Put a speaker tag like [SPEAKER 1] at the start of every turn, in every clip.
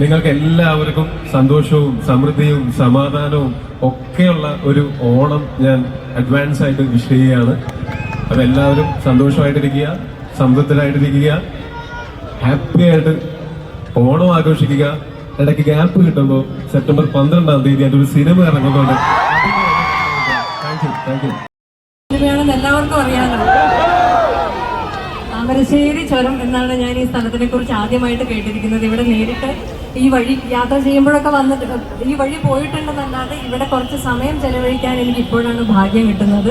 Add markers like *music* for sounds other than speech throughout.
[SPEAKER 1] നിങ്ങൾക്ക് എല്ലാവർക്കും സന്തോഷവും സമൃദ്ധിയും സമാധാനവും ഒക്കെയുള്ള ഒരു ഓണം ഞാൻ അഡ്വാൻസ് ആയിട്ട് വിഷ് ചെയ്യുകയാണ്. അപ്പം എല്ലാവരും സന്തോഷമായിട്ടിരിക്കുക സംതൃപ്തരായിട്ടിരിക്കുക ഹാപ്പി ആയിട്ട് ഓണം ആഘോഷിക്കുക. ഇടയ്ക്ക് ഗ്യാപ്പ് കിട്ടുമ്പോൾ സെപ്റ്റംബർ പന്ത്രണ്ടാം തീയതി അതിന്റെ ഒരു സിനിമ ഇറങ്ങുന്നുണ്ട്. താങ്ക് യു താങ്ക് യു
[SPEAKER 2] എല്ലാവർക്കും താമരശ്ശേരി ചുരം എന്നാണ് ഞാൻ ഈ സ്ഥലത്തിനെ കുറിച്ച് ആദ്യമായിട്ട് കേട്ടിരിക്കുന്നത്. ഇവിടെ നേരിട്ട് ഈ വഴി യാത്ര ചെയ്യുമ്പോഴൊക്കെ വന്നിട്ട് ഈ വഴി പോയിട്ടുണ്ടെന്നല്ലാതെ ഇവിടെ കുറച്ച് സമയം ചെലവഴിക്കാൻ എനിക്ക് ഇപ്പോഴാണ് ഭാഗ്യം കിട്ടുന്നത്.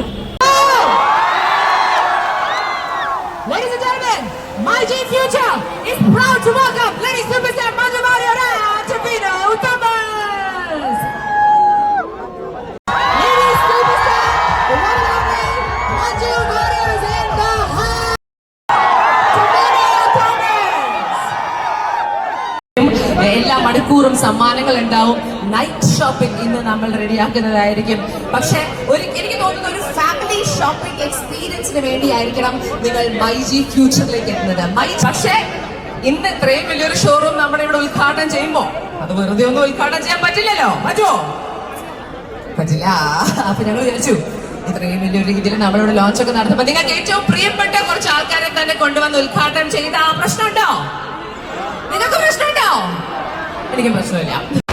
[SPEAKER 3] മണിക്കൂറും സമ്മാനങ്ങൾ ഉണ്ടാവും. നൈറ്റ് ഷോപ്പിംഗ് ഇന്ന് നമ്മൾ റെഡിയാക്കുന്നതായിരിക്കും. പക്ഷെ ഒരു എനിക്ക് തോന്നുന്ന ഒരു ഫാമിലി ഷോപ്പിംഗ് എക്സ്പീരിയൻസിന് വേണ്ടിയായിരിക്കണം നിങ്ങൾ മൈ ജി ഫ്യൂച്ചറിലേക്ക് എത്തുന്നത്. മൈ പക്ഷേ ഇന്ന് ഇത്രയും വലിയൊരു ഷോറൂം നമ്മുടെ ഇവിടെ ഉദ്ഘാടനം ചെയ്യുമ്പോ അത് വെറുതെ ഒന്നും ഉദ്ഘാടനം ചെയ്യാൻ പറ്റില്ലല്ലോ. പറ്റുമോ പറ്റില്ല. അപ്പൊ ഞങ്ങൾ വിചാരിച്ചു ഇത്രയും വലിയൊരു രീതിയിൽ നമ്മളിവിടെ ലോഞ്ച് ഒക്കെ നടത്തുമ്പോ നിങ്ങൾക്ക് ഏറ്റവും പ്രിയപ്പെട്ട കുറച്ച് ആൾക്കാരെ തന്നെ കൊണ്ടുവന്ന് ഉദ്ഘാടനം ചെയ്ത ആ പ്രശ്നമുണ്ടോ? നിങ്ങൾക്ക് പ്രശ്നമുണ്ടോ? എനിക്ക് പ്രശ്നമില്ല.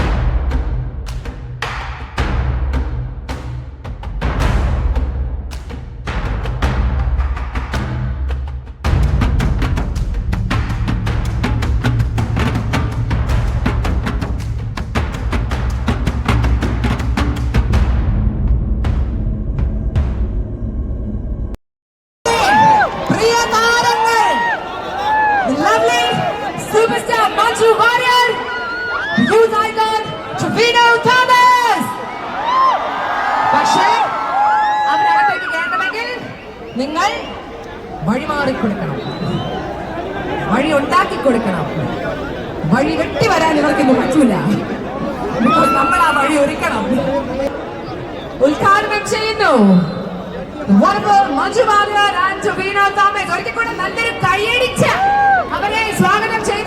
[SPEAKER 3] വഴി മാറിക്കൊടുക്കണം വഴി ഉണ്ടാക്കി കൊടുക്കണം. വഴി വെട്ടി വരാൻ ഇവർക്ക് പറ്റൂല. നമ്മൾ ആ വഴി ഒരുക്കണം. ഉദ്ഘാടനം ചെയ്യുന്നു. മഞ്ജു വാര്യർ ആൻഡ് വീണ താമസ്. ഒരിക്കൽ കൂടെ നല്ലൊരു കൈയടിച്ച് അവരെ സ്വാഗതം ചെയ്താലോ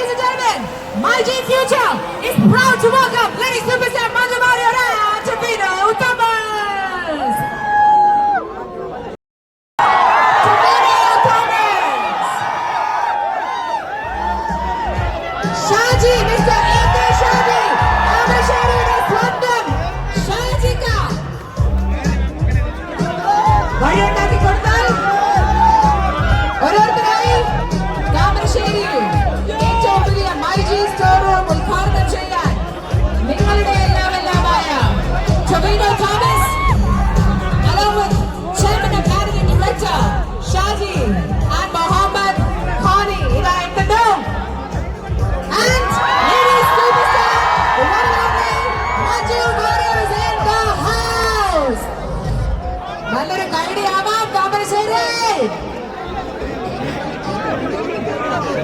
[SPEAKER 3] Ladies and gentlemen, my G Future is proud to welcome Lady Superstar Manju നല്ലൊരു കൈഡി ആവാം താമരശ്ശേരി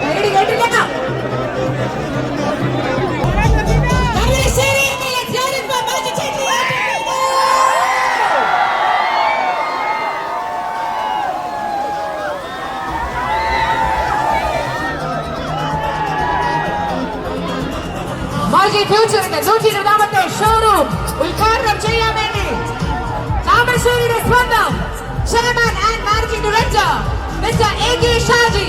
[SPEAKER 3] കൈഡി കേട്ടില്ല Thamarassery let's get it for Manju Chetty. And managing director mister A K Shaji.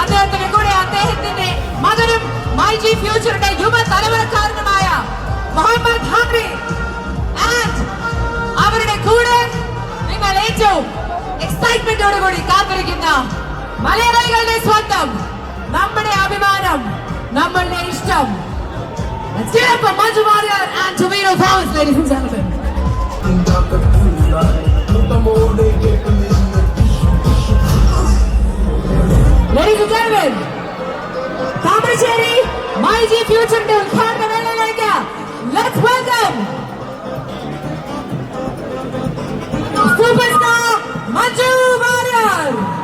[SPEAKER 3] അദ്ദേഹത്തിന്റെ കൂടെ അദ്ദേഹത്തിന്റെ മകനും മൈജി ഫ്യൂച്ചറിന്റെ യുവ തലമുറക്കാരനുമായ മുഹമ്മദ് ഹംറി ആൻഡ് അവരുടെ കൂടെ നിങ്ങൾ ഏറ്റവും എക്സൈറ്റ്മെന്റോട് കൂടി കാത്തിരിക്കുന്ന മലയാളികളുടെ സ്വന്തം നമ്മുടെ അഭിമാനം നമ്മളുടെ ഇഷ്ടം. Let's get up for Manju Warrior and Tomino Thomas, ladies and gentlemen. Ladies and gentlemen, My Maiji Future Dun, Karnavelalaka, let's welcome superstar Manju
[SPEAKER 4] Varian.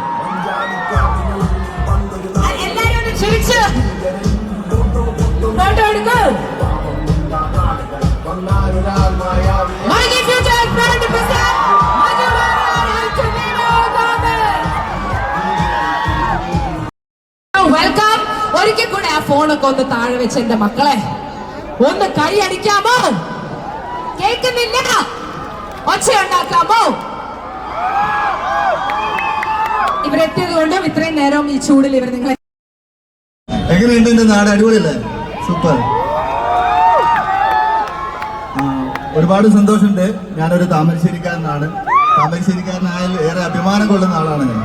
[SPEAKER 3] ഫോണൊക്കെ ഒന്ന് താഴെ വെച്ച് എന്റെ മക്കളെ ഒന്ന് കൈ അടിക്കാമോ? കേൾക്കുന്നില്ല. ഒച്ച ഉണ്ടാക്കാമോ ഇവരെത്തിയത് കൊണ്ടും ഇത്രയും നേരം ഈ ചൂടിൽ ഇവർ നിങ്ങളെ
[SPEAKER 4] എങ്ങനെയുണ്ട് എന്റെ നാട്? അടിപൊളിയല്ലേ? സൂപ്പർ ഒരുപാട് സന്തോഷമുണ്ട്. ഞാനൊരു താമരശ്ശേരിക്കാരനാണ്. താമരശ്ശേരിക്കാരനായാൽ ഏറെ അഭിമാനം കൊള്ളുന്ന ആളാണ് ഞാൻ.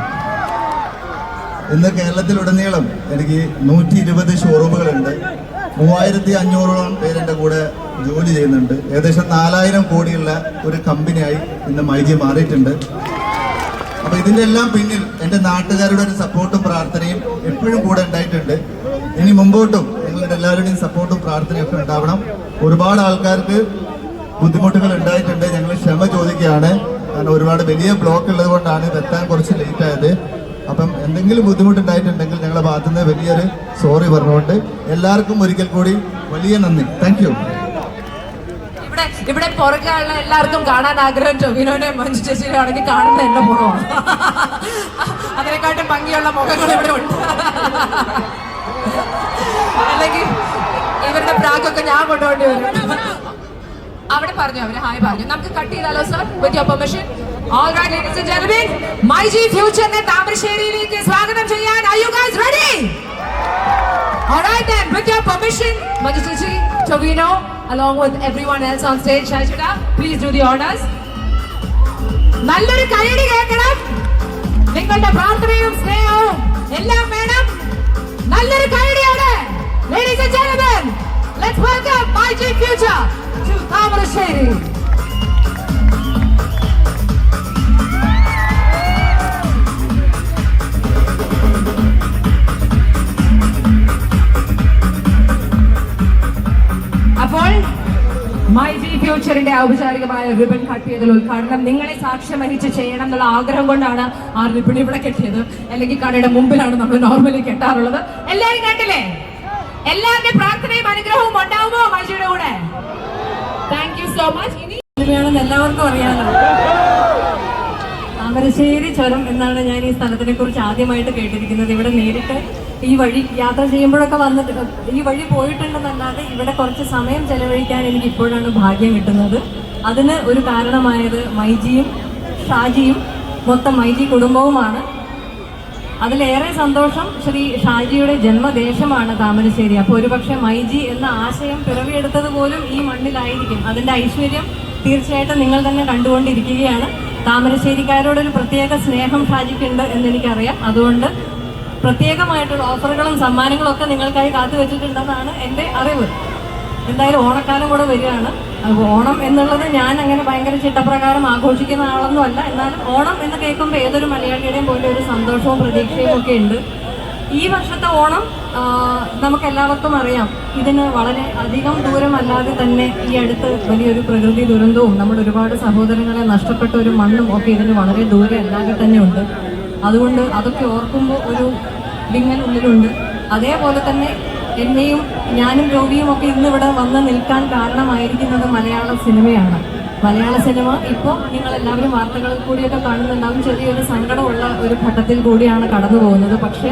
[SPEAKER 4] ഇന്ന് കേരളത്തിലുടനീളം എനിക്ക് നൂറ്റി ഇരുപത് ഷോറൂമുകളുണ്ട് മൂവായിരത്തി അഞ്ഞൂറോളം പേരെന്റെ എന്റെ കൂടെ ജോലി ചെയ്യുന്നുണ്ട്. ഏകദേശം നാലായിരം കോടിയുള്ള ഒരു കമ്പനിയായി ഇന്ന് മൈജി മാറിയിട്ടുണ്ട്. അപ്പൊ ഇതിന്റെ എല്ലാം പിന്നിൽ എന്റെ നാട്ടുകാരുടെ ഒരു സപ്പോർട്ടും പ്രാർത്ഥനയും എപ്പോഴും കൂടെ ഉണ്ടായിട്ടുണ്ട്. ഇനി മുമ്പോട്ടും നിങ്ങളുടെ എല്ലാവരുടെയും സപ്പോർട്ടും പ്രാർത്ഥനയും ഒക്കെ ഉണ്ടാവണം. ഒരുപാട് ആൾക്കാർക്ക് ബുദ്ധിമുട്ടുകൾ ഉണ്ടായിട്ടുണ്ട്. ഞങ്ങൾ ക്ഷമ ചോദിക്കുകയാണ്. കാരണം ഒരുപാട് വലിയ ബ്ലോക്ക് ഉള്ളത് കൊണ്ടാണ് എത്താൻ കുറച്ച് ലേറ്റ് ആയത്. അപ്പം എന്തെങ്കിലും ബുദ്ധിമുട്ടുണ്ടായിട്ടുണ്ടെങ്കിൽ ഞങ്ങളുടെ ഭാഗത്തുനിന്ന് വലിയൊരു സോറി പറഞ്ഞുകൊണ്ട് എല്ലാവർക്കും ഒരിക്കൽ കൂടി വലിയ നന്ദി. താങ്ക് യു
[SPEAKER 3] ഇവിടെ പുറകെയുള്ള എല്ലാവർക്കും കാണാൻ ആഗ്രഹം ടൊവിനോനെ മഞ്ജു ചേച്ചിയുടെ ആണെങ്കിൽ കാണുന്ന എന്റെ മുഖമാണ് അതിനെക്കാട്ടും ഭംഗിയുള്ള മുഖങ്ങൾ ഇവിടെ ഉണ്ട്. അല്ലെങ്കിൽ ഇവരുടെ പ്രാഗൊക്കെ ഞാൻ കൊണ്ടുപോണ്ടി വരും. അവിടെ പറഞ്ഞു അവർ ഹായ് പറഞ്ഞു. നമുക്ക് കട്ട് ചെയ്താലോ sir with your permission All right ladies and gentlemen my G ഫ്യൂച്ചറിനെ താമരശ്ശേരിയിലേക്ക് സ്വാഗതം ചെയ്യാൻ are you guys ready Alright then, with your permission, Majichichi, Tovino, along with everyone else on stage, Shaichita, please do the honors. നല്ലൊരു കൈയടി കേൾക്കണം നിങ്ങളുടെ പ്രാർത്ഥനയും സ്നേഹവും എല്ലാം വേണം നല്ലൊരു കൈയടിയാണ് ladies and gentlemen let's welcome my G future to Thamarassery ഫ്യൂച്ചറിന്റെ ഔപചാരികമായ റിബൺ കട്ട് ചെയ്തൽ ഉദ്ഘാടനം നിങ്ങളെ സാക്ഷ്യം വഹിച്ച് ചെയ്യണം എന്നുള്ള ആഗ്രഹം കൊണ്ടാണ് ആ റിബൺ ഇവിടെ കെട്ടിയത്. അല്ലെങ്കിൽ കടയുടെ മുമ്പിലാണ് നമ്മൾ നോർമലി കെട്ടാറുള്ളത്. എല്ലാവരും കണ്ടില്ലേ? എല്ലാവരുടെ പ്രാർത്ഥനയും അനുഗ്രഹവും ഉണ്ടാവുമോ? മജിയുടെ കൂടെ? താങ്ക് യു സോ മച്ച് ഇനി
[SPEAKER 2] സിനിമയാണെന്ന് എല്ലാവർക്കും അറിയാലോ താമരശ്ശേരി ചുരം എന്നാണ് ഞാൻ ഈ സ്ഥലത്തിനെ കുറിച്ച് ആദ്യമായിട്ട് കേട്ടിരിക്കുന്നത്. ഇവിടെ നേരിട്ട് ഈ വഴി യാത്ര ചെയ്യുമ്പോഴൊക്കെ വന്നിട്ട് ഈ വഴി പോയിട്ടുണ്ടെന്നല്ലാതെ ഇവിടെ കുറച്ച് സമയം ചെലവഴിക്കാൻ എനിക്ക് ഇപ്പോഴാണ് ഭാഗ്യം കിട്ടുന്നത്. അതിന് ഒരു കാരണമായത് മൈജിയും ഷാജിയും മൊത്തം മൈജി കുടുംബവുമാണ്. അതിലേറെ സന്തോഷം ശ്രീ ഷാജിയുടെ ജന്മദേശമാണ് താമരശ്ശേരി. അപ്പോൾ ഒരുപക്ഷെ മൈജി എന്ന ആശയം പിറവിയെടുത്തത് പോലും ഈ മണ്ണിലായിരിക്കും. അതിന്റെ ഐശ്വര്യം തീർച്ചയായിട്ടും നിങ്ങൾ തന്നെ കണ്ടുകൊണ്ടിരിക്കുകയാണ്. താമരശ്ശേരിക്കാരോടൊരു പ്രത്യേക സ്നേഹം ഷാജിക്കുണ്ട് എന്ന് എനിക്കറിയാം അതുകൊണ്ട് പ്രത്യേകമായിട്ടുള്ള ഓഫറുകളും സമ്മാനങ്ങളും ഒക്കെ നിങ്ങൾക്കായി കാത്തു വെച്ചിട്ടുണ്ടെന്നാണ് എന്റെ അറിവ്. എന്തായാലും ഓണക്കാലം കൂടെ വരികയാണ്. അപ്പോൾ ഓണം എന്നുള്ളത് ഞാൻ അങ്ങനെ ഭയങ്കര ചിട്ടപ്രകാരം ആഘോഷിക്കുന്ന ആളൊന്നുമല്ല. എന്നാലും ഓണം എന്ന് കേൾക്കുമ്പോൾ ഏതൊരു മലയാളിയുടെയും പോലെ ഒരു സന്തോഷവും പ്രതീക്ഷയും ഒക്കെ ഉണ്ട്. ഈ വർഷത്തെ ഓണം നമുക്ക് എല്ലാവർക്കും അറിയാം ഇതിന് വളരെ അധികം ദൂരമല്ലാതെ തന്നെ ഈ അടുത്ത് വലിയൊരു പ്രകൃതി ദുരന്തവും നമ്മുടെ ഒരുപാട് സഹോദരങ്ങളെ നഷ്ടപ്പെട്ട ഒരു മണ്ണും ഒക്കെ ഇതിന് വളരെ ദൂരെ അല്ലാതെ തന്നെ ഉണ്ട്. അതുകൊണ്ട് അതൊക്കെ ഓർക്കുമ്പോൾ ഒരു വിങ്ങൽ ഉള്ളിലുണ്ട്. അതേപോലെ തന്നെ എന്നെയും ഞാനും രോഗിയും ഒക്കെ ഇന്ന് ഇവിടെ വന്ന് നിൽക്കാൻ കാരണമായിരിക്കുന്നത് മലയാള സിനിമയാണ്. മലയാള സിനിമ ഇപ്പോൾ നിങ്ങൾ എല്ലാവരും വാർത്തകളിൽ കൂടിയൊക്കെ കാണുന്നുണ്ടാവും. ചെറിയൊരു സങ്കടമുള്ള ഒരു ഘട്ടത്തിൽ കൂടിയാണ് കടന്നു പോകുന്നത് പക്ഷേ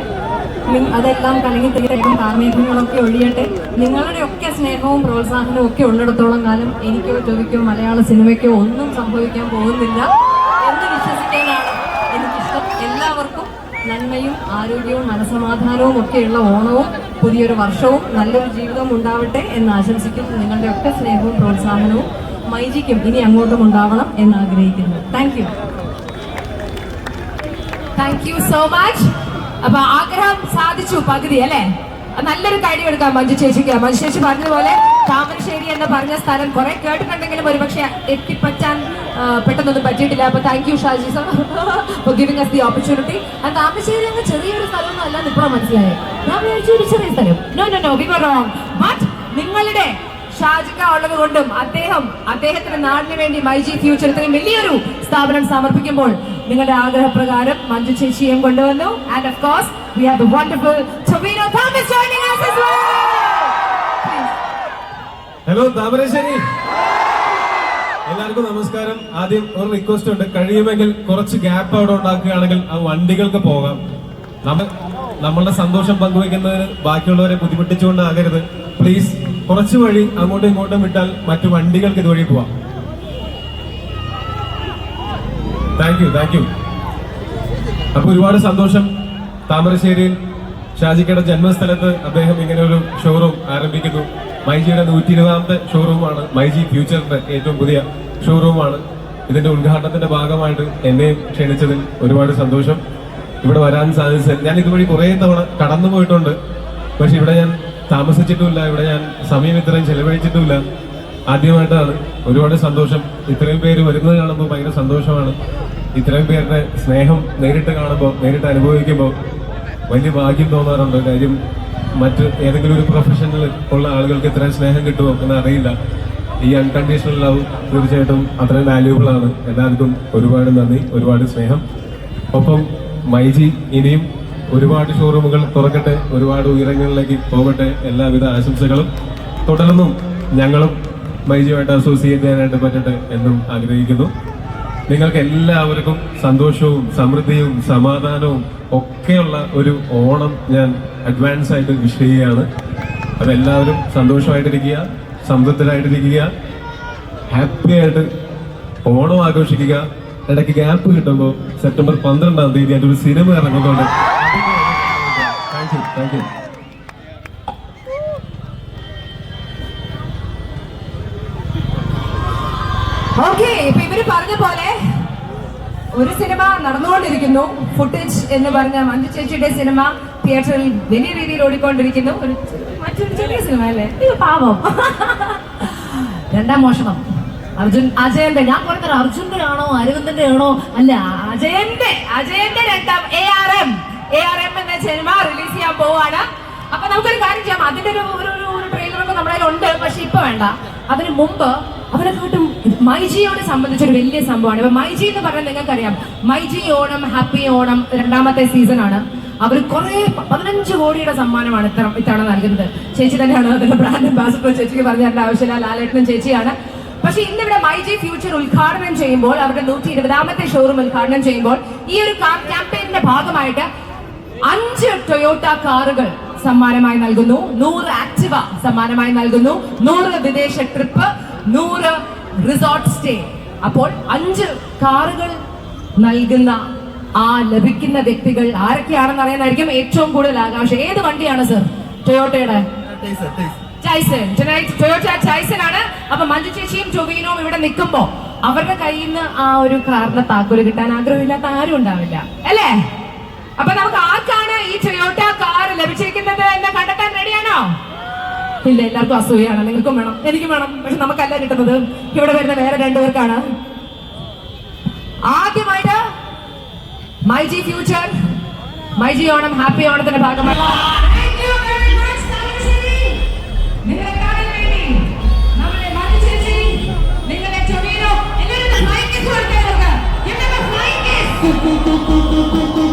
[SPEAKER 2] അതെല്ലാം കലങ്ങി തീരേക്കും കാർമേഘങ്ങളൊക്കെ ഒഴിയട്ടെ. നിങ്ങളുടെ ഒക്കെ സ്നേഹവും പ്രോത്സാഹനവും ഒക്കെ ഉള്ളിടത്തോളം കാലം എനിക്കോ ജോലിക്കോ മലയാള സിനിമയ്ക്കോ ഒന്നും സംഭവിക്കാൻ പോകുന്നില്ല എന്ന് വിശ്വസിക്കാനാണ് എനിക്കിഷ്ടം. എല്ലാവർക്കും നന്മയും ആരോഗ്യവും മനസമാധാനവും ഒക്കെയുള്ള ഓണവും പുതിയൊരു വർഷവും നല്ലൊരു ജീവിതവും ഉണ്ടാവട്ടെ എന്ന് ആശംസിക്കുന്നു. നിങ്ങളുടെ ഒക്കെ സ്നേഹവും പ്രോത്സാഹനവും മൈജിക്കും ഇനി അങ്ങോട്ടും ഉണ്ടാവണം എന്ന് ആഗ്രഹിക്കുന്നു. Thank you
[SPEAKER 3] thank you so much അപ്പൊ ആഗ്രഹം സാധിച്ചു പകുതി അല്ലേ? നല്ലൊരു കാര്യം എടുക്കാം മഞ്ജു ചേച്ചിക്ക്. മഞ്ജു ചേച്ചി പറഞ്ഞതുപോലെ താമരശ്ശേരി എന്ന് പറഞ്ഞ സ്ഥലം കുറെ കേട്ടിട്ടുണ്ടെങ്കിലും ഒരുപക്ഷെ എത്തിപ്പറ്റാൻ പെട്ടെന്നൊന്നും പറ്റിയിട്ടില്ല. അപ്പൊ thank you Shaji sir for giving us the opportunity ആ താമരശ്ശേരി അങ്ങ് ചെറിയൊരു സ്ഥലമൊന്നും അല്ല ഇപ്പോഴും മനസ്സിലായത്. ഞാൻ വിചാരിച്ചു ഒരു ചെറിയ സ്ഥലം. No no no we were wrong but നിങ്ങളുടെ ഷാജിക ഉള്ളത് കൊണ്ടും അദ്ദേഹം അദ്ദേഹത്തിന്റെ നാടിന് വേണ്ടി മൈജി ഫ്യൂച്ചർ ഇത്രയും വലിയൊരു സ്ഥാപനം സമർപ്പിക്കുമ്പോൾ നിങ്ങളുടെ ആഗ്രഹപ്രകാരം മഞ്ജു ചേച്ചിയും കൊണ്ടുവന്നു. And of course we have wonderful.
[SPEAKER 1] Hello Thamarassery എല്ലാവർക്കും നമസ്കാരം. ആദ്യം ഒരു റിക്വസ്റ്റ് ഉണ്ട്. കഴിയുമെങ്കിൽ കുറച്ച് ഗ്യാപ്പ് അവിടെ ഉണ്ടാക്കുകയാണെങ്കിൽ ആ വണ്ടികൾക്ക് പോകാം. നമ്മൾ നമ്മളുടെ സന്തോഷം പങ്കുവെക്കുന്നതിന് ബാക്കിയുള്ളവരെ ബുദ്ധിമുട്ടിച്ചുകൊണ്ടാകരുത്. പ്ലീസ് കുറച്ച് വഴി അങ്ങോട്ടും ഇങ്ങോട്ടും വിട്ടാൽ മറ്റു വണ്ടികൾക്ക് ഇതുവഴി പോവാം. താങ്ക് യു താങ്ക് യു അപ്പൊ ഒരുപാട് സന്തോഷം താമരശ്ശേരിയിൽ ഷാജിക്കയുടെ ജന്മസ്ഥലത്ത് അദ്ദേഹം ഇങ്ങനെ ഒരു ഷോറൂം ആരംഭിക്കുന്നു. മൈജിയുടെ നൂറ്റി ഇരുപതാമത്തെ ഷോറൂമാണ് മൈജി ഫ്യൂച്ചറിന്റെ ഏറ്റവും പുതിയ ഷോറൂമാണ് ഇതിന്റെ ഉദ്ഘാടനത്തിന്റെ ഭാഗമായിട്ട് എന്നെയും ക്ഷണിച്ചതിൽ ഒരുപാട് സന്തോഷം. ഇവിടെ വരാൻ സാധിച്ചത് ഞാൻ ഇതുവഴി കുറേ തവണ കടന്നു പോയിട്ടുണ്ട് പക്ഷെ ഇവിടെ ഞാൻ താമസിച്ചിട്ടുമില്ല. ഇവിടെ ഞാൻ സമയം ഇത്രയും ചെലവഴിച്ചിട്ടുമില്ല. ആദ്യമായിട്ടാണ് ഒരുപാട് സന്തോഷം. ഇത്രയും പേര് വരുന്നത് കാണുമ്പോൾ ഭയങ്കര സന്തോഷമാണ്. ഇത്രയും പേരുടെ സ്നേഹം നേരിട്ട് കാണുമ്പോൾ നേരിട്ട് അനുഭവിക്കുമ്പോൾ വലിയ ഭാഗ്യം തോന്നാറുണ്ട്. കാര്യം മറ്റ് ഏതെങ്കിലും ഒരു പ്രൊഫഷനിൽ ഉള്ള ആളുകൾക്ക് ഇത്രയും സ്നേഹം കിട്ടുമോ എന്ന് അറിയില്ല. ഈ അൺകണ്ടീഷണൽ ലവ് തീർച്ചയായിട്ടും അത്രയും വാല്യൂബിൾ ആണ്. എല്ലാവർക്കും ഒരുപാട് നന്ദി ഒരുപാട് സ്നേഹം. ഒപ്പം മൈജി ഇനിയും ഒരുപാട് ഷോറൂമുകൾ തുറക്കട്ടെ ഒരുപാട് ഉയരങ്ങളിലേക്ക് പോകട്ടെ എല്ലാവിധ ആശംസകളും. തുടർന്നും ഞങ്ങളും മൈജിയുമായിട്ട് അസോസിയേറ്റ് ചെയ്യാനായിട്ട് പറ്റട്ടെ എന്നും ആഗ്രഹിക്കുന്നു. നിങ്ങൾക്ക് എല്ലാവർക്കും സന്തോഷവും സമൃദ്ധിയും സമാധാനവും ഒക്കെയുള്ള ഒരു ഓണം ഞാൻ അഡ്വാൻസ് ആയിട്ട് വിഷ് ചെയ്യുകയാണ്. അപ്പം എല്ലാവരും സന്തോഷമായിട്ടിരിക്കുക സംതൃപ്തരായിട്ടിരിക്കുക. ഹാപ്പി ആയിട്ട് ഓണം ആഘോഷിക്കുക. ഇടയ്ക്ക് ഗ്യാപ്പ് കിട്ടുമ്പോൾ സെപ്റ്റംബർ പന്ത്രണ്ടാം തീയതി അതിന്റെ ഒരു സിനിമ ഇറങ്ങുന്നുണ്ട് താങ്ക് യു
[SPEAKER 3] ഇപ്പൊ ഇവർ പറഞ്ഞ പോലെ ഒരു സിനിമ നടന്നുകൊണ്ടിരിക്കുന്നു. ഫുട്ടേജ് എന്ന് പറഞ്ഞ മഞ്ജു ചേച്ചിയുടെ സിനിമ തിയേറ്ററിൽ വലിയ രീതിയിൽ ഓടിക്കൊണ്ടിരിക്കുന്നു. ഒരു മറ്റൊരു ചെറിയ സിനിമ അല്ലേ? അയ്യോ, പാവം. രണ്ടാം മോഷണം. അർജുൻ അജയന്റെ ഞാൻ പറഞ്ഞത് അർജുന്റെ ആണോ അരവിന്ദന്റെ ആണോ? അല്ല അജയന്റെ അജയന്റെ രണ്ടാം A R M A R M എന്ന സിനിമ റിലീസ് ചെയ്യാൻ പോവാണ്. അപ്പൊ നമുക്കൊരു കാര്യം ചെയ്യാം. അതിന്റെ ഒരു ഒരു ഒരു ട്രെയിലറൊക്കെ നമ്മുടെ ഉണ്ട് പക്ഷെ ഇപ്പൊ വേണ്ട. അതിന് മുമ്പ് അവരെക്കാട്ടും മൈജിയോട് സംബന്ധിച്ച ഒരു വലിയ സംഭവമാണ്. ഇപ്പൊ മൈജി എന്ന് പറഞ്ഞാൽ നിങ്ങൾക്കറിയാം. മൈജി ഓണം ഹാപ്പി ഓണം രണ്ടാമത്തെ സീസൺ ആണ്. അവർ കുറെ പതിനഞ്ച് കോടിയുടെ സമ്മാനമാണ് ഇത്ര ഇത്തവണ നൽകുന്നത്. ചേച്ചി തന്നെയാണ് അതിന്റെ ബ്രാൻഡ് അംബാസിഡർ ചേച്ചിക്ക് പറഞ്ഞതിന്റെ ആവശ്യമില്ല. ലാലേട്ടനും ചേച്ചിയാണ്. പക്ഷെ ഇന്നിവിടെ മൈജി ഫ്യൂച്ചർ ഉദ്ഘാടനം ചെയ്യുമ്പോൾ അവരുടെ നൂറ്റി ഇരുപതാമത്തെ ഷോറൂം ഉദ്ഘാടനം ചെയ്യുമ്പോൾ ഈ ഒരു ക്യാമ്പയിന്റെ ഭാഗമായിട്ട് അഞ്ച് ടൊയോട്ട കാറുകൾ സമ്മാനമായി നൽകുന്നു. നൂറ് ആക്ടിവ സമ്മാനമായി നൽകുന്നു. നൂറ് വിദേശ ട്രിപ്പ് നൂറ് റിസോർട്ട് സ്റ്റേ അപ്പോൾ അഞ്ച് കാറുകൾ നൽകുന്ന ആ ലഭിക്കുന്ന വ്യക്തികൾ ആരൊക്കെയാണെന്ന് അറിയാനായിരിക്കും ഏറ്റവും കൂടുതൽ ആകാംക്ഷ. ഏത് വണ്ടിയാണ് സർ ടൊയോട്ടയുടെ Tonight ടൊയോട്ട അപ്പൊ മഞ്ജു ചേച്ചിയും ടൊവീനോയും ഇവിടെ നിൽക്കുമ്പോ അവരുടെ കയ്യിൽ നിന്ന് ആ ഒരു കാറിന്റെ താക്കോൽ കിട്ടാൻ ആഗ്രഹമില്ലാത്ത ആരും ഉണ്ടാവില്ല. അല്ലേ? അപ്പൊ നമുക്ക് ആർക്കാണ് ഈ ടൊയോട്ട കാർ ലഭിച്ചിരിക്കുന്നത് എന്ന് കണ്ടെത്താൻ റെഡിയാണോ ഇല്ല എല്ലാവർക്കും അസൂയാണ് നിങ്ങൾക്കും വേണം. എനിക്കും വേണം. പക്ഷെ നമുക്കല്ല കിട്ടുന്നത്. ഇവിടെ വരുന്ന വേറെ രണ്ടുപേർക്കാണ്. ആദ്യമായിട്ട് My G Future. My G Onam happy ഓണത്തിന്റെ ഭാഗമായി. Thank you *laughs*